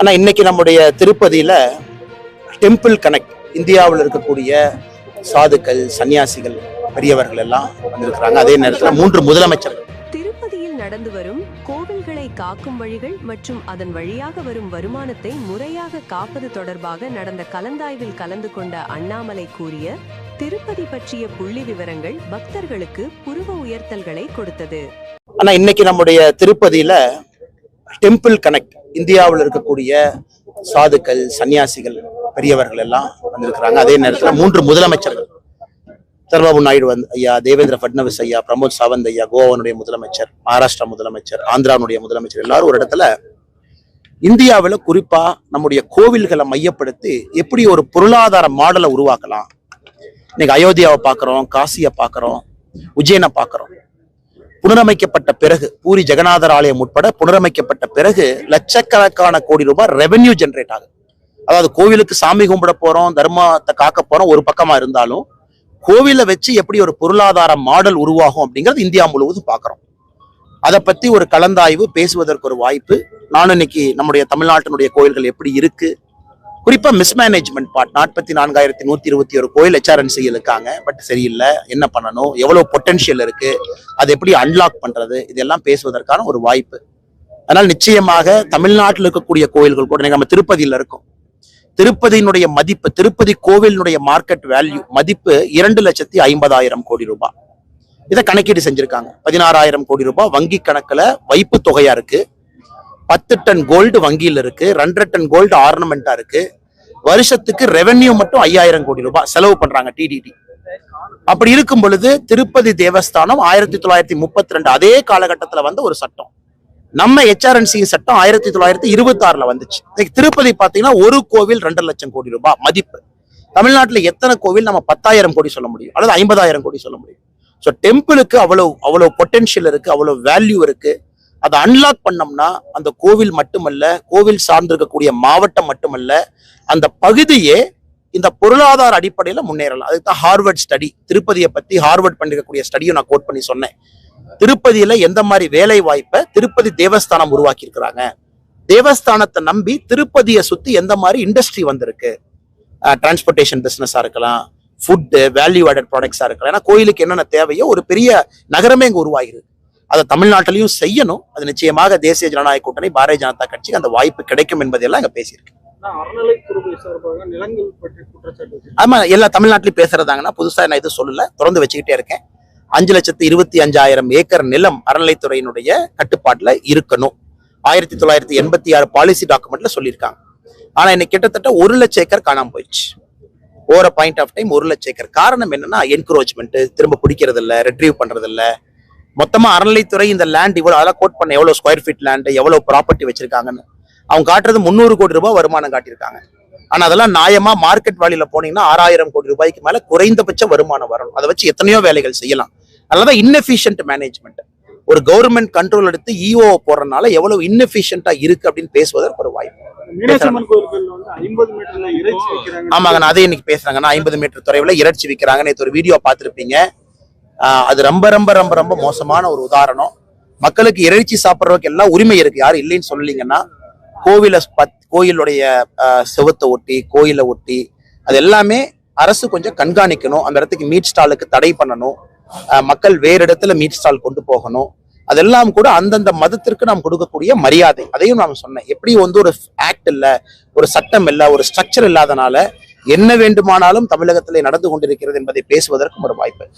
ஆனா இன்னைக்கு நம்முடைய திருப்பதியில டெம்பிள் கனெக்ட் இந்தியாவில் இருக்கக்கூடிய சாதுக்கள் சன்னியாசிகள் பெரியவர்கள் எல்லாம் வந்திருக்கிறாங்க. அதே நேரத்துல மூன்று முதலமைச்சர்கள். திருப்பதியில் நடந்து வரும் கோவில்களை காக்கும் வழிகள் மற்றும் அதன் வழியாக வரும் வருமானத்தை முறையாக காப்பது தொடர்பாக நடந்த கலந்தாய்வில் கலந்து கொண்ட அண்ணாமலை கூறிய திருப்பதி பற்றிய புள்ளி விவரங்கள் பக்தர்களுக்கு புருவ உயர்த்தல்களை கொடுத்தது. ஆனா இன்னைக்கு நம்முடைய திருப்பதியில டெம்பிள் கனெக்ட் இந்தியாவில் இருக்கக்கூடிய சாதுக்கள் சன்னியாசிகள் பெரியவர்கள் எல்லாம் வந்திருக்கிறாங்க. அதே நேரத்துல மூன்று முதலமைச்சர்கள். சந்திரபாபு நாயுடு வந்து ஐயா தேவேந்திர ஃபட்னவிஸ் ஐயா பிரமோத் சாவந்த் ஐயா கோவானுடைய முதலமைச்சர் மகாராஷ்டிரா முதலமைச்சர் ஆந்திராவுடைய முதலமைச்சர் எல்லாரும் ஒரு இடத்துல இந்தியாவில் குறிப்பா நம்முடைய கோவில்களை மையப்படுத்தி எப்படி ஒரு பொருளாதார மாடலை உருவாக்கலாம். இன்னைக்கு அயோத்தியாவை பார்க்குறோம் காசியை பார்க்குறோம் உஜ்ஜைனை பார்க்குறோம். புனரமைக்கப்பட்ட பிறகு பூரி ஜெகநாதர் ஆலயம் உட்பட புனரமைக்கப்பட்ட பிறகு லட்சக்கணக்கான கோடி ரூபாய் ரெவென்யூ ஜென்ரேட் ஆகுது. அதாவது கோவிலுக்கு சாமி கும்பிட போறோம் தர்மத்தை காக்க போறோம் ஒரு பக்கமா இருந்தாலும் கோவிலை வச்சு எப்படி ஒரு பொருளாதார மாடல் உருவாகும் அப்படிங்கிறது இந்தியா முழுவதும் பார்க்குறோம் அதை பத்தி ஒரு கலந்தாய்வு பேசுவதற்கு ஒரு வாய்ப்பு. நானும் இன்னைக்கு நம்முடைய தமிழ்நாட்டினுடைய கோயில்கள் எப்படி இருக்கு குறிப்பா மிஸ்மேனேஜ்மெண்ட் பார்ட் நாற்பத்தி நான்காயிரத்தி நூத்தி இருபத்தி ஒரு கோயில் ஹெச்ஆர்என்சியில் இருக்காங்க பட் சரியில்லை. என்ன பண்ணணும்? எவ்வளவு பொட்டன்ஷியல் இருக்கு? அதை எப்படி அன்லாக் பண்றது? இதெல்லாம் பேசுவதற்கான ஒரு வாய்ப்பு. அதனால் நிச்சயமாக தமிழ்நாட்டில் இருக்கக்கூடிய கோயில்கள் கூட நம்ம திருப்பதியில் இருக்கோம். திருப்பதியினுடைய மதிப்பு திருப்பதி கோவிலினுடைய மார்க்கெட் வேல்யூ மதிப்பு இரண்டு லட்சத்தி ஐம்பதாயிரம் கோடி ரூபாய். இதை கணக்கீடு செஞ்சிருக்காங்க. பதினாறாயிரம் கோடி ரூபாய் வங்கி கணக்குல வைப்பு தொகையா இருக்கு. பத்து டன் கோல்டு வங்கியில் இருக்கு. ரெண்டரை டன் கோல்டு ஆர்னமெண்டா இருக்கு. வருஷத்துக்கு ரெவென்யூ மட்டும் ஐயாயிரம் கோடி ரூபாய் செலவு பண்றாங்க டிடிடி அப்படி இருக்கும் பொழுது திருப்பதி தேவஸ்தானம் ஆயிரத்தி தொள்ளாயிரத்தி முப்பத்தி ரெண்டு அதே காலகட்டத்தில் வந்த ஒரு சட்டம். நம்ம ஹெச்ஆர்என்சி சட்டம் ஆயிரத்தி தொள்ளாயிரத்தி இருபத்தி ஆறுல வந்துச்சு. இன்னைக்கு திருப்பதி பாத்தீங்கன்னா ஒரு கோவில் ரெண்டரை லட்சம் கோடி ரூபாய் மதிப்பு. தமிழ்நாட்டில் எத்தனை கோவில் நம்ம பத்தாயிரம் கோடி சொல்ல முடியும். அல்லது ஐம்பதாயிரம் கோடி சொல்ல முடியும். ஸோ டெம்பிளுக்கு அவ்வளவு அவ்வளோ பொட்டென்ஷியல் இருக்கு அவ்வளோ வேல்யூ இருக்கு. அதை அன்லாக் பண்ணோம்னா அந்த கோவில் மட்டுமல்ல கோவில் சார்ந்திருக்கக்கூடிய மாவட்டம் மட்டுமல்ல அந்த பகுதியே இந்த பொருளாதார அடிப்படையில் முன்னேறலாம். அதுக்கு தான் ஹார்வர்ட் ஸ்டடி திருப்பதியை பற்றி ஹார்வர்ட் பண்ணிருக்கக்கூடிய ஸ்டடியும் நான் கோட் பண்ணி சொன்னேன். திருப்பதியில எந்த மாதிரி வேலை வாய்ப்பை திருப்பதி தேவஸ்தானம் உருவாக்கி இருக்கிறாங்க தேவஸ்தானத்தை நம்பி திருப்பதியை சுற்றி எந்த மாதிரி இண்டஸ்ட்ரி வந்திருக்கு. டிரான்ஸ்போர்ட்டேஷன் பிஸ்னஸாக இருக்கலாம் ஃபுட்டு வேல்யூ ஆடட் ப்ராடக்ட்ஸாக இருக்கலாம். ஏன்னா கோயிலுக்கு என்னென்ன தேவையோ ஒரு பெரிய நகரமே இங்கே உருவாகிருக்கு அதை தமிழ்நாட்டிலையும் செய்யணும். அது நிச்சயமாக தேசிய ஜனநாயக கூட்டணி பாரதிய ஜனதா கட்சிக்கு அந்த வாய்ப்பு கிடைக்கும் என்பதையெல்லாம் இங்க பேசியிருக்கு. ஆமா எல்லா தமிழ்நாட்டிலையும் பேசுறதாங்கன்னா புதுசா நான் எதுவும் சொல்லல தொடர்ந்து வச்சுக்கிட்டே இருக்கேன். அஞ்சு லட்சத்து இருபத்தி அஞ்சாயிரம் ஏக்கர் நிலம் அறநிலைத்துறையினுடைய கட்டுப்பாட்டுல இருக்கணும். ஆயிரத்தி தொள்ளாயிரத்தி எண்பத்தி ஆறு பாலிசி டாக்குமெண்ட்ல சொல்லியிருக்காங்க. ஆனா இன்னைக்கு கிட்டத்தட்ட ஒரு லட்சம் ஏக்கர் காணாம போயிடுச்சு. ஓர பாயிண்ட் ஆஃப் டைம் ஒரு லட்சம் ஏக்கர். காரணம் என்னன்னா என்க்ரோச்மெண்ட் திரும்ப பிடிக்கிறது இல்ல ரெட்ரீவ் பண்றது இல்ல மொத்தமா அறநிலைத்துறை இந்த லேண்ட் இவ்வளவு அதெல்லாம் கோட் பண்ண எவ்வளவு ஸ்கொயர் ஃபீட் லேண்ட் எவ்வளவு ப்ராப்பர்ட்டி வச்சிருக்காங்கன்னு. அவங்க காட்டுறது முந்நூறு கோடி ரூபாய் வருமானம் காட்டியிருக்காங்க. ஆனா அதெல்லாம் நியாயமா மார்க்கெட் வேலையில போனீங்கன்னா ஆறாயிரம் கோடி ரூபாய்க்கு மேல குறைந்தபட்ச வருமானம் வரணும். அதை வச்சு எத்தனையோ வேலைகள் செய்யலாம். அதனாலதான் இன்னெஃபிஷியன்ட் மேனேஜ்மெண்ட் ஒரு கவர்மெண்ட் கண்ட்ரோல் எடுத்து இஓ போடுறதுனால எவ்வளவு இன்னெஃபிஷியன்டா இருக்கு அப்படின்னு பேசுவதற்கு ஒரு வாய்ப்பு. ஆமாங்க நான் அதே இன்னைக்கு பேசுறாங்க. ஐம்பது மீட்டர் தொலைவில் இறைச்சி விற்கிறாங்க நேற்று ஒரு வீடியோ பார்த்துருப்பீங்க. அது ரொம்ப ரொம்ப ரொம்ப ரொம்ப மோசமான ஒரு உதாரணம். மக்களுக்கு இறைச்சி சாப்பிட்றதுக்கு எல்லாம் உரிமை இருக்கு. யாரும் இல்லைன்னு சொல்லலீங்கன்னா கோவிலை பத் கோயிலுடைய செவத்தை செவுத்தை ஒட்டி கோயிலை ஒட்டி அது எல்லாமே அரசு கொஞ்சம் கண்காணிக்கணும். அந்த இடத்துக்கு மீட் ஸ்டாலுக்கு தடை பண்ணணும். மக்கள் வேறு இடத்துல மீட் ஸ்டால் கொண்டு போகணும். அதெல்லாம் கூட அந்தந்த மதத்திற்கு நாம் கொடுக்கக்கூடிய மரியாதை. அதையும் நான் சொன்னேன். எப்படி வந்து ஒரு ஆக்ட் இல்லை ஒரு சட்டம் இல்லை ஒரு ஸ்ட்ரக்சர் இல்லாதனால என்ன வேண்டுமானாலும் தமிழகத்திலே நடந்து கொண்டிருக்கிறது என்பதை பேசுவதற்கும் ஒரு வாய்ப்பு.